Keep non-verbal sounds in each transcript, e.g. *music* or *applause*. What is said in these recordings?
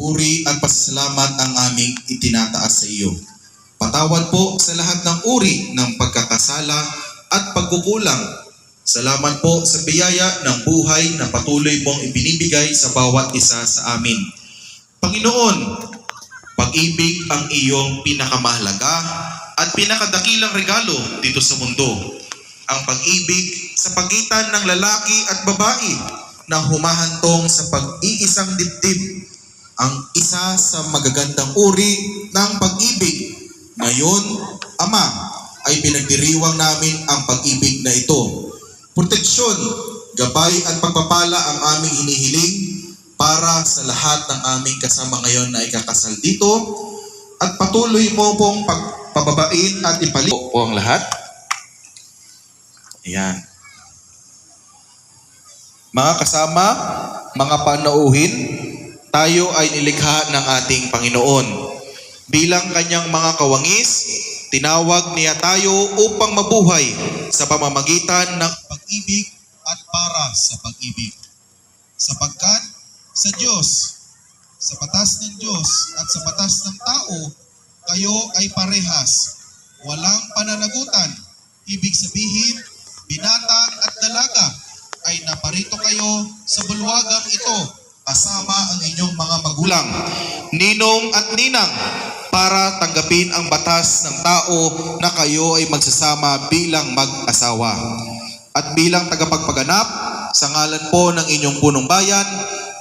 Uri at pasasalamat ang aming itinataas sa iyo. Patawad po sa lahat ng uri ng pagkakasala at pagkukulang. Salamat po sa biyaya ng buhay na patuloy mong ibinibigay sa bawat isa sa amin. Panginoon, pag-ibig ang iyong pinakamahalaga at pinakadakilang regalo dito sa mundo. Ang pag-ibig sa pagitan ng lalaki at babae na humahantong sa pag-iisang dibdib ang isa sa magagandang uri ng pag-ibig. Ngayon, Ama, ay pinagdiriwang namin ang pag-ibig na ito. Proteksyon, gabay at pagpapala ang aming hinihiling para sa lahat ng aming kasama ngayon na ikakasal dito at patuloy mo pong pagpababain at ipalit po ang lahat. Ayan. Mga kasama, mga panauhin, tayo ay nilikha ng ating Panginoon. Bilang kanyang mga kawangis, tinawag niya tayo upang mabuhay sa pamamagitan ng pag-ibig at para sa pag-ibig. Sapagkat sa Diyos, sa batas ng Diyos at sa batas ng tao, kayo ay parehas. Walang pananagutan. Ibig sabihin, binata at dalaga ay naparito kayo sa bulwagang ito kasama ang inyong mga magulang, ninong at ninang, para tanggapin ang batas ng tao na kayo ay magsasama bilang mag-asawa. At bilang tagapagpaganap, sa ngalan po ng inyong punong bayan,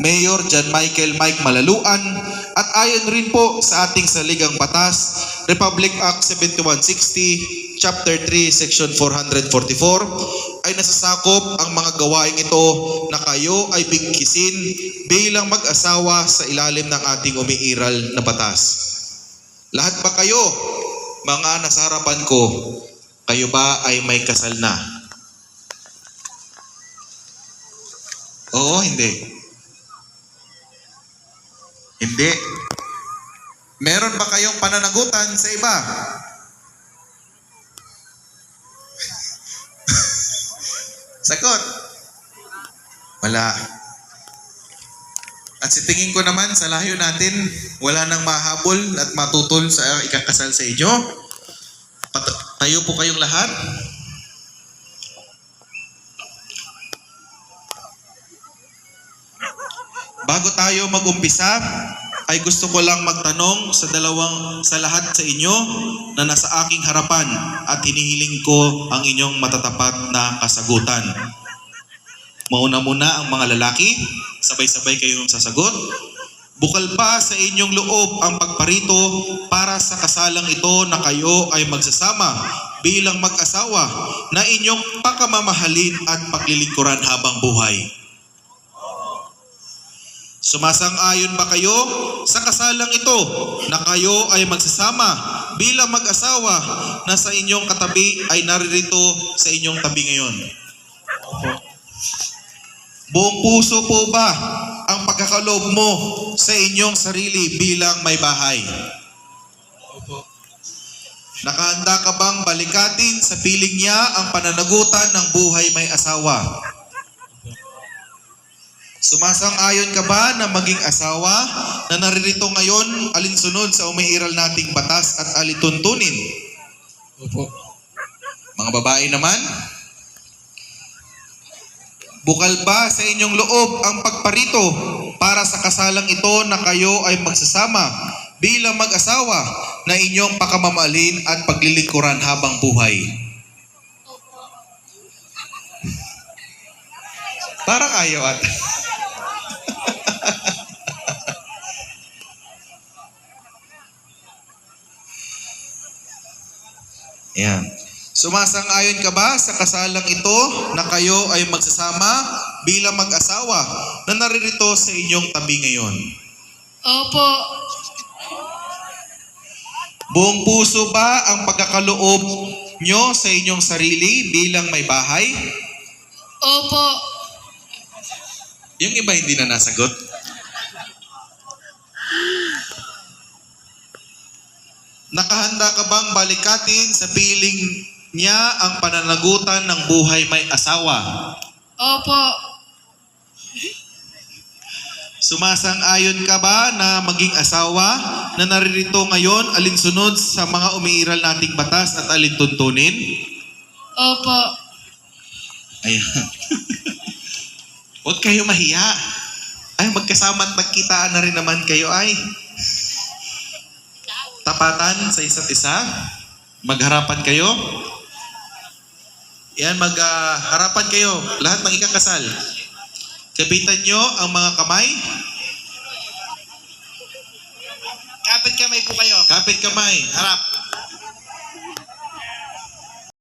Mayor John Michael Mike Malaluan, at ayon rin po sa ating saligang batas, Republic Act 7160, Chapter 3, Section 444, ay nasasakop ang mga gawain ito na kayo ay bigkisin bilang mag-asawa sa ilalim ng ating umiiral na batas. Lahat ba kayo, mga nasa harapan ko, kayo ba ay may kasal na? Oo, hindi. Hindi. Meron ba kayong pananagutan sa iba? Wala. At sa tingin ko naman, sa layo natin, wala nang mahabol at matutol sa ikakasal sa inyo. Pat- tayo po kayong lahat. Bago tayo mag-umpisa, ay gusto ko lang magtanong sa dalawang sa lahat sa inyo na nasa aking harapan at hinihiling ko ang inyong matatapat na kasagutan. Mauna muna ang mga lalaki, sabay-sabay kayong sasagot. Bukal pa sa inyong loob ang pagparito para sa kasalang ito na kayo ay magsasama bilang mag-asawa na inyong pakamamahalin at paglilingkuran habang buhay. Sumasang-ayon ba kayo sa kasalang ito na kayo ay magsasama bilang mag-asawa na sa inyong katabi ay naririto sa inyong tabi ngayon? Buong puso po ba ang pagkakaloob mo sa inyong sarili bilang may bahay? Nakahanda ka bang balikatin sa piling niya ang pananagutan ng buhay may asawa? Sumasang-ayon ka ba na maging asawa na naririto ngayon alinsunod sa umiiral nating batas at alituntunin? Opo. Mga babae naman? Bukal ba sa inyong loob ang pagparito para sa kasalang ito na kayo ay magsasama bilang mag-asawa na inyong pakamamahalin at paglilingkuran habang buhay? Parang ayaw at... *laughs* Yan. Sumasang-ayon ka ba sa kasalang ito na kayo ay magsasama bilang mag-asawa na naririto sa inyong tabi ngayon? Opo. Buong puso ba ang pagkakaloob nyo sa inyong sarili bilang may bahay? Opo. Yung iba hindi na nasagot. Nakahanda ka bang balikatin sa piling niya ang pananagutan ng buhay may asawa? Opo. Sumasang-ayon ka ba na maging asawa na naririto ngayon alinsunod sa mga umiiral nating batas at alintuntunin? Opo. Ayan. *laughs* Huwag kayo mahiya. Ay, magkasama at magkita na rin naman kayo ay. Tapatan sa isa't isa. Magharapan kayo. Yan, magharapan kayo. Lahat ng ikakasal. Kapitan nyo ang mga kamay. Kapit kamay po kayo. Kapit kamay. Harap.